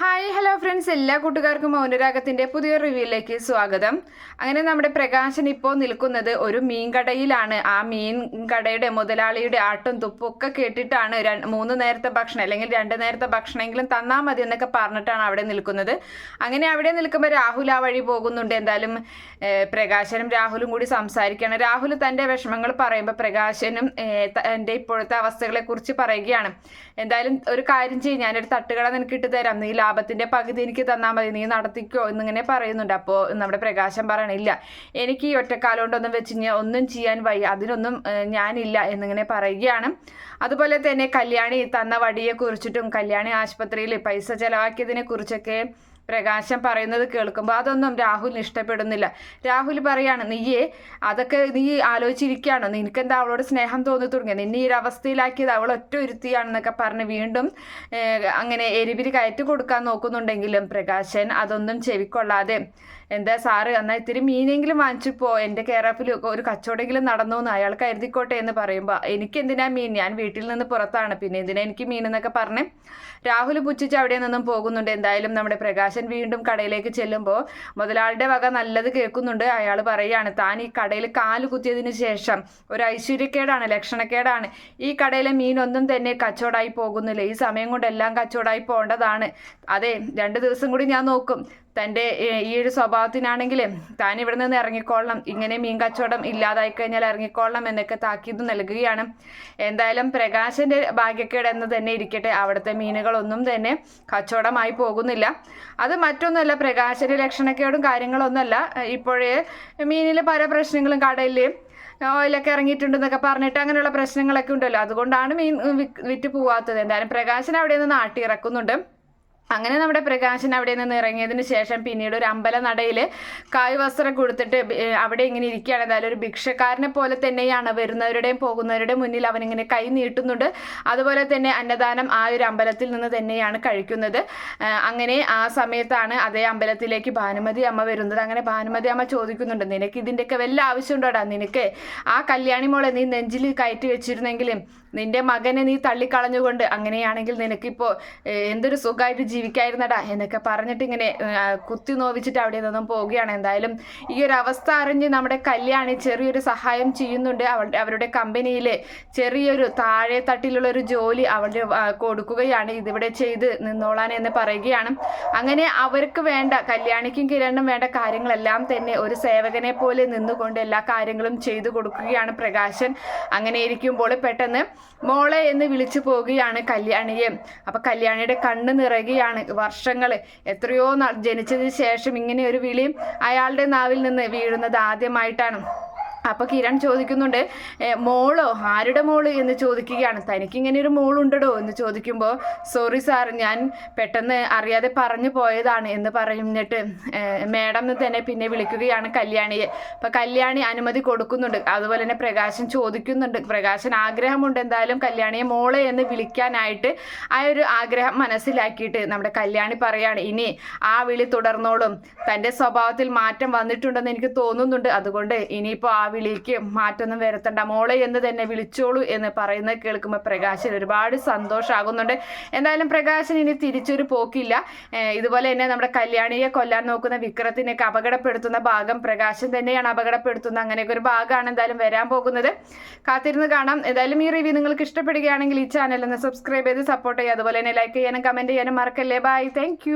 Hi hello friends എല്ലാ കൂട്ടുകാർക്കും മൗനരാഗത്തിന്റെ പുതിയ റിവ്യൂയിലേക്ക് സ്വാഗതം. അങ്ങനെ നമ്മുടെ പ്രകാശൻ ഇപ്പോൾ നിൽക്കുന്നത് ഒരു മീൻ കടയിലാണ് ആ മീൻ കടയുടെ മുതലാളിയുടെ ആട്ടും തുപ്പും ഒക്കെ കേട്ടിട്ടാണ് മൂന്ന് നേരത്തെ ഭക്ഷണം അല്ലെങ്കിൽ രണ്ട് നേരത്തെ ഭക്ഷണമെങ്കിലും തന്നാൽ മതി എന്നൊക്കെ പറഞ്ഞിട്ടാണ് അവിടെ നിൽക്കുന്നത്. അങ്ങനെ അവിടെ നിൽക്കുമ്പോൾ രാഹുൽ ആ വഴി പോകുന്നുണ്ട്. എന്തായാലും പ്രകാശനും രാഹുലും കൂടി സംസാരിക്കുകയാണ്. രാഹുൽ തന്റെ വിഷമങ്ങൾ പറയുമ്പോൾ പ്രകാശനും എന്റെ ഇപ്പോഴത്തെ അവസ്ഥകളെ കുറിച്ച് പറയുകയാണ്. എന്തായാലും ഒരു കാര്യം ചെയ്യും ഞാനൊരു തട്ടുകട നിനക്ക് ഇട്ട് തരാം. നീ ലാഭത്തിന്റെ പകുതി എനിക്ക് തന്നാൽ മതി. നീ നടത്തിക്കോ എന്നിങ്ങനെ പറയുന്നുണ്ട്. അപ്പോൾ നമ്മുടെ പ്രകാശം പറയണില്ല എനിക്ക് ഈ ഒറ്റക്കാലം കൊണ്ടൊന്നും വെച്ച് ഞാൻ ഒന്നും ചെയ്യാൻ വയ്യ. അതിനൊന്നും ഞാനില്ല എന്നിങ്ങനെ പറയുകയാണ്. അതുപോലെ തന്നെ കല്യാണി തന്ന വടിയെ കുറിച്ചിട്ടും കല്യാണി ആശുപത്രിയിൽ പൈസ ചെലവാക്കിയതിനെ കുറിച്ചൊക്കെ പ്രകാശം പറയുന്നത് കേൾക്കുമ്പോൾ അതൊന്നും രാഹുലിന് ഇഷ്ടപ്പെടുന്നില്ല. രാഹുൽ പറയാണ് നീയേ അതൊക്കെ നീ ആലോചിച്ചിരിക്കുകയാണോ? നിനക്കെന്താ അവളോട് സ്നേഹം തോന്നി തുടങ്ങി നിന്നെ ഈ ഒരു അവസ്ഥയിലാക്കിയത് അവൾ ഒറ്റ ഒരുത്തിയാണെന്നൊക്കെ പറഞ്ഞ് വീണ്ടും അങ്ങനെ എരിപിരി കയറ്റി കൊടുക്കാൻ നോക്കുന്നുണ്ടെങ്കിലും പ്രകാശൻ അതൊന്നും ചെവിക്കൊള്ളാതെ എന്താ സാറ് എന്നാൽ ഇത്തിരി മീനെങ്കിലും വാങ്ങിച്ചു പോ എന്റെ കേരളത്തിൽ ഒരു കച്ചവടമെങ്കിലും നടന്നു എന്ന് അയാൾ കരുതിക്കോട്ടെ എന്ന് പറയുമ്പോൾ എനിക്ക് എന്തിനാ മീൻ? ഞാൻ വീട്ടിൽ നിന്ന് പുറത്താണ്. പിന്നെ എന്തിനാ എനിക്ക് മീൻ എന്നൊക്കെ പറഞ്ഞ് രാഹുൽ പുച്ഛിച്ച് അവിടെ നിന്നും പോകുന്നുണ്ട്. എന്തായാലും നമ്മുടെ പ്രകാശൻ വീണ്ടും കടയിലേക്ക് ചെല്ലുമ്പോൾ മുതലാളിയുടെ വക നല്ലത് കേൾക്കുന്നുണ്ട്. അയാൾ പറയുകയാണ് താൻ ഈ കടയിൽ കാൽ കുത്തിയതിന് ശേഷം ഒരു ഐശ്വര്യക്കേടാണ് ലക്ഷണക്കേടാണ്. ഈ കടയിലെ മീനൊന്നും തന്നെ കച്ചവടമായി പോകുന്നില്ല. ഈ സമയം കൊണ്ട് എല്ലാം കച്ചവടമായി പോകേണ്ടതാണ്. അതെ രണ്ട് ദിവസം കൂടി ഞാൻ നോക്കും. തന്റെ ഈ ഒരു സ്വഭാവത്തിനാണെങ്കിൽ താൻ ഇവിടെ നിന്ന് ഇറങ്ങിക്കൊള്ളണം ഇങ്ങനെ മീൻ കച്ചവടം ഇല്ലാതായി കഴിഞ്ഞാൽ ഇറങ്ങിക്കൊള്ളണം എന്നൊക്കെ താക്കീത് നൽകുകയാണ്. എന്തായാലും പ്രകാശന്റെ ഭാഗ്യക്കേട് എന്ന് തന്നെ ഇരിക്കട്ടെ. അവിടുത്തെ മീനുകളൊന്നും തന്നെ കച്ചവടമായി പോകുന്നില്ല. അത് മറ്റൊന്നുമല്ല പ്രകാശന്റെ ലക്ഷണക്കേടും കാര്യങ്ങളൊന്നുമല്ല. ഇപ്പോഴേ മീനിൽ പല പ്രശ്നങ്ങളും കടലിൽ ഓയിലൊക്കെ ഇറങ്ങിയിട്ടുണ്ടെന്നൊക്കെ പറഞ്ഞിട്ട് അങ്ങനെയുള്ള പ്രശ്നങ്ങളൊക്കെ ഉണ്ടല്ലോ. അതുകൊണ്ടാണ് മീൻ വിറ്റ് പോവാത്തത്. എന്തായാലും പ്രകാശൻ അവിടെ നിന്ന് നാട്ടി ഇറക്കുന്നുണ്ട് അങ്ങനെ നമ്മുടെ പ്രകാശൻ അവിടെ നിന്ന് ഇറങ്ങിയതിന് ശേഷം പിന്നീട് ഒരു അമ്പല നടയിൽ കായ് വസ്ത്രം കൊടുത്തിട്ട് അവിടെ ഇങ്ങനെ ഇരിക്കുകയാണ്. എന്തായാലും ഒരു ഭിക്ഷക്കാരനെ പോലെ തന്നെയാണ് വരുന്നവരുടെയും പോകുന്നവരുടെയും മുന്നിൽ അവനിങ്ങനെ കൈ നീട്ടുന്നുണ്ട്. അതുപോലെ തന്നെ അന്നദാനം ആ ഒരു അമ്പലത്തിൽ നിന്ന് തന്നെയാണ് കഴിക്കുന്നത്. അങ്ങനെ ആ സമയത്താണ് അതേ അമ്പലത്തിലേക്ക് ഭാനുമതി അമ്മ വരുന്നത്. അങ്ങനെ ഭാനുമതി അമ്മ ചോദിക്കുന്നുണ്ട് നിനക്ക് ഇതിന്റെയൊക്കെ വല്ല ആവശ്യമുണ്ടോടാ? നിനക്ക് ആ കല്യാണി മോളെ നീ നെഞ്ചിൽ കയറ്റി വെച്ചിരുന്നെങ്കിലും നിന്റെ മകനെ നീ തള്ളിക്കളഞ്ഞുകൊണ്ട് അങ്ങനെയാണെങ്കിൽ നിനക്കിപ്പോൾ എന്തൊരു സുഖമായിട്ട് ജീവിക്കായിരുന്നടാ എന്നൊക്കെ പറഞ്ഞിട്ട് ഇങ്ങനെ കുത്തി നോവിച്ചിട്ട് അവിടെ നിന്നും പോവുകയാണ്. എന്തായാലും ഈ ഒരു അവസ്ഥ അറിഞ്ഞ് നമ്മുടെ കല്യാണി ചെറിയൊരു സഹായം ചെയ്യുന്നുണ്ട്. അവളുടെ അവരുടെ കമ്പനിയിലെ ചെറിയൊരു താഴെ തട്ടിലുള്ള ഒരു ജോലി അവളുടെ കൊടുക്കുകയാണ്. ഇതിവിടെ ചെയ്ത് നിന്നോളാൻ എന്ന് പറയുകയാണ്. അങ്ങനെ അവർക്ക് വേണ്ട കല്യാണിക്കും കിരണിനും വേണ്ട കാര്യങ്ങളെല്ലാം തന്നെ ഒരു സേവകനെ പോലെ നിന്നുകൊണ്ട് എല്ലാ കാര്യങ്ങളും ചെയ്തു കൊടുക്കുകയാണ് പ്രകാശൻ. അങ്ങനെ ഇരിക്കുമ്പോൾ പെട്ടെന്ന് മോളെ എന്ന് വിളിച്ചു പോവുകയാണ് കല്യാണിയെ. അപ്പൊ കല്യാണിയുടെ കണ്ണ് നിറയുകയാണ് വർഷങ്ങൾ എത്രയോ ജനിച്ചതിന് ശേഷം ഇങ്ങനെ ഒരു വിളി അയാളുടെ നാവിൽ നിന്ന് വീഴുന്നത് ആദ്യമായിട്ടാണ്. അപ്പോൾ കിരൺ ചോദിക്കുന്നുണ്ട് മോളോ ആരുടെ മോൾ? എന്ന് ചോദിക്കുകയാണ്. തനിക്ക് ഇങ്ങനെ ഒരു മോളുണ്ടോ എന്ന് ചോദിക്കുമ്പോൾ സോറി സാർ ഞാൻ പെട്ടെന്ന് അറിയാതെ പറഞ്ഞു പോയതാണ് എന്ന് പറഞ്ഞിട്ട് മേഡം എന്ന് തന്നെ പിന്നെ വിളിക്കുകയാണ് കല്യാണിയെ. അപ്പോൾ കല്യാണി അനുമതി കൊടുക്കുന്നുണ്ട്. അതുപോലെ തന്നെ പ്രകാശൻ ചോദിക്കുന്നുണ്ട് പ്രകാശൻ ആഗ്രഹമുണ്ട് എന്തായാലും കല്യാണിയെ മോളെ എന്ന് വിളിക്കാനായിട്ട്. ആ ഒരു ആഗ്രഹം മനസ്സിലാക്കിയിട്ട് നമ്മുടെ കല്യാണി പറയാണ് ഇനി ആ വിളി തുടർന്നോളും. തന്റെ സ്വഭാവത്തിൽ മാറ്റം വന്നിട്ടുണ്ടെന്ന് എനിക്ക് തോന്നുന്നുണ്ട്. അതുകൊണ്ട് ഇനിയിപ്പോൾ ആ വിളിക്ക്. മാറ്റൊന്നും വരുത്തണ്ട. മോളെ എന്ന് തന്നെ വിളിച്ചോളൂ എന്ന് പറയുന്നത് കേൾക്കുമ്പോൾ പ്രകാശൻ ഒരുപാട് സന്തോഷമാകുന്നുണ്ട് എന്തായാലും പ്രകാശൻ ഇനി തിരിച്ചൊരു പോക്കില്ല. ഇതുപോലെ തന്നെ നമ്മുടെ കല്യാണിയെ കൊല്ലാൻ നോക്കുന്ന വിക്രത്തിനൊക്കെ അപകടപ്പെടുത്തുന്ന ഭാഗം പ്രകാശൻ തന്നെയാണ് അപകടപ്പെടുത്തുന്നത്. അങ്ങനെയൊക്കെ ഒരു ഭാഗമാണ് എന്തായാലും വരാൻ പോകുന്നത്. കാത്തിരുന്ന് കാണാം. എന്തായാലും ഈ റിവ്യൂ നിങ്ങൾക്ക് ഇഷ്ടപ്പെടുകയാണെങ്കിൽ ഈ ചാനൽ ഒന്ന് സബ്സ്ക്രൈബ് ചെയ്ത് സപ്പോർട്ട് ചെയ്യുക. അതുപോലെ തന്നെ ലൈക്ക് ചെയ്യാനും കമന്റ് ചെയ്യാനും മറക്കല്ലേ. ബൈ. താങ്ക്